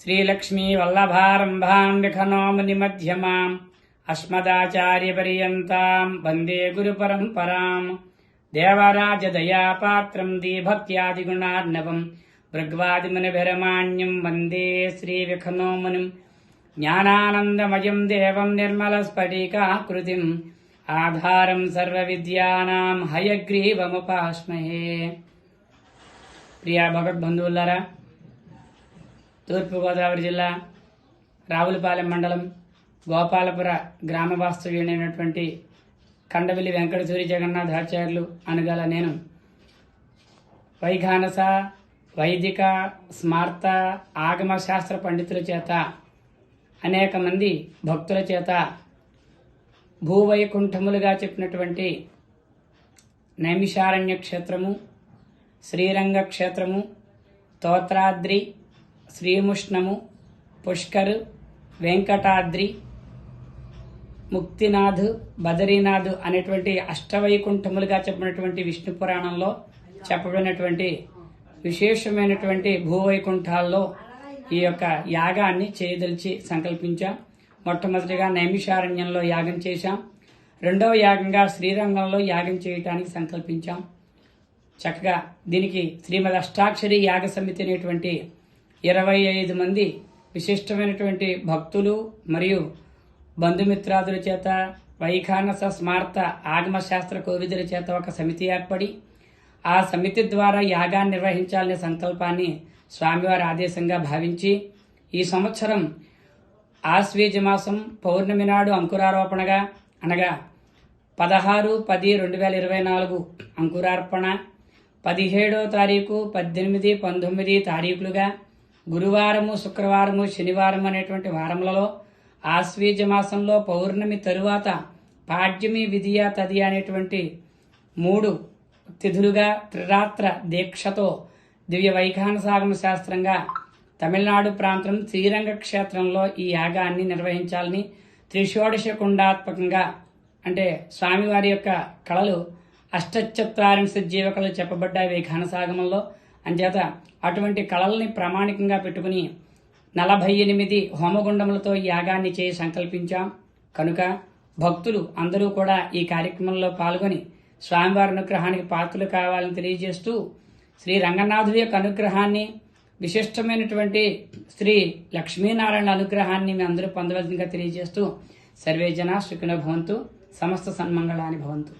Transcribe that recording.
శ్రీలక్ష్మీవల్లభారంభాం విఖనో మునిమధ్యమాం అస్మదాచార్యపర్యంతం వందే గురుపరంపరాం. దేవరాజదయాపాత్రం దీభక్త్యాదిగుణార్ణవం భృగ్వాదిమునిభిరమాణ్యం వందే శ్రీవిఖనోమునిం జ్ఞానానందమయం దేవం నిర్మలస్ఫటికాకృతిం ఆధారం సర్వవిద్యానాం హయగ్రీవముపాస్మహే ప్రియా భగవద్బంధువులారా తూర్పుగోదావరి జిల్లా రావులపాలెం మండలం గోపాలపుర గ్రామ వాస్తవ్యుడైనటువంటి కండవెల్లి వెంకట సూరి జగన్నాథాచార్యులు అనగల నేను. వైఘానస వైదిక స్మార్త ఆగమ శాస్త్ర పండితుల చేత అనేక మంది భక్తుల చేత భూవైకుంఠములుగా చెప్పినటువంటి నైమిషారణ్య క్షేత్రము శ్రీరంగ క్షేత్రము తోత్రాద్రి శ్రీముష్ణము పుష్కరు వెంకటాద్రి ముక్తినాథ్ బదరీనాథ్ అనేటువంటి అష్టవైకుంఠములుగా చెప్పినటువంటి విష్ణు పురాణంలో చెప్పబడినటువంటి విశేషమైనటువంటి భూవైకుంఠాల్లో ఈ యొక్క యాగాన్ని చేయదలిచి సంకల్పించాం. మొట్టమొదటిగా నైమిషారణ్యంలో యాగం చేశాం. రెండవ యాగంగా శ్రీరంగంలో యాగం చేయటానికి సంకల్పించాం. చక్కగా దీనికి శ్రీమద్ అష్టాక్షరి యాగ సమితి అనేటువంటి ఇరవై ఐదు మంది విశిష్టమైనటువంటి భక్తులు మరియు బంధుమిత్రాదుల చేత వైఖానస స్మార్త ఆగమ శాస్త్ర కోవిదుల చేత ఒక సమితి ఏర్పడి ఆ సమితి ద్వారా యాగాన్ని నిర్వహించాలనే సంకల్పాన్ని స్వామివారి ఆదేశంగా భావించి ఈ సంవత్సరం ఆశ్వేజ మాసం పౌర్ణమి నాడు అంకురారోపణగా అనగా పదహారు పది రెండు వేల ఇరవై నాలుగు అంకురార్పణ పదిహేడో తారీఖు పద్దెనిమిది పంతొమ్మిది తారీఖులుగా గురువారము శుక్రవారము శనివారం అనేటువంటి వారములలో ఆశ్వీజ మాసంలో పౌర్ణమి తరువాత పాడ్యమి విధియ తది అనేటువంటి మూడు తిథులుగా త్రిరాత్ర దీక్షతో దివ్య వైఖానసాగమ శాస్త్రంగా తమిళనాడు ప్రాంతం శ్రీరంగ క్షేత్రంలో ఈ యాగాన్ని నిర్వహించాలని త్రిషోడశ కుండాత్మకంగా అంటే స్వామివారి యొక్క కళలు అష్టచత్వారింశ జీవకళలు చెప్పబడ్డాయి ఈ ఘనసాగమంలో అంచేత అటువంటి కళల్ని ప్రామాణికంగా పెట్టుకుని నలభై ఎనిమిది హోమగుండములతో యాగాన్ని చేయి సంకల్పించాం. కనుక భక్తులు అందరూ కూడా ఈ కార్యక్రమంలో పాల్గొని స్వామివారి అనుగ్రహానికి పాత్రలు కావాలని తెలియజేస్తూ శ్రీ రంగనాథుడి యొక్క అనుగ్రహాన్ని విశిష్టమైనటువంటి శ్రీ లక్ష్మీనారాయణ అనుగ్రహాన్ని మీ అందరూ పొందవలసిందిగా తెలియజేస్తూ సర్వే జన సుఖినో భవంతు సమస్త సన్మంగళాన్ని భవంతు.